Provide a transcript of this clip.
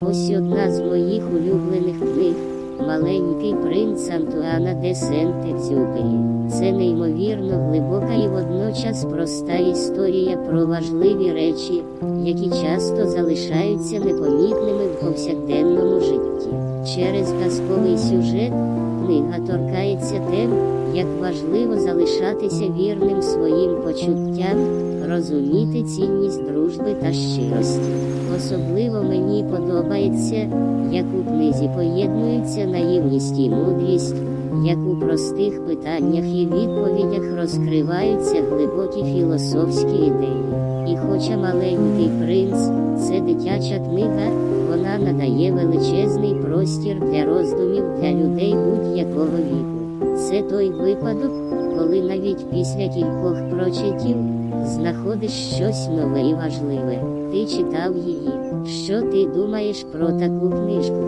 Ось одна з моїх улюблених книг Маленький принц Антуана де Сент-Екзюпері. Це неймовірно глибока і водночас проста історія про важливі речі, які часто залишаються непомітними в повсякденному житті. Через казковий сюжет книга торкається тем, як важливо залишатися вірним своїм почуттям, розуміти цінність дружби та щирості. Особливо мені подобається, як у книзі поєднуються наївність і мудрість, як у простих питаннях і відповідях розкриваються глибокі філософські ідеї. І хоча маленький принц це дитяча книга, вона надає величезний простір для роздумів для людей будь-якого віку. Це той випадок, коли навіть після кількох прочитів знаходиш щось нове і важливе. Ти читав її. Що ти думаєш про таку книжку?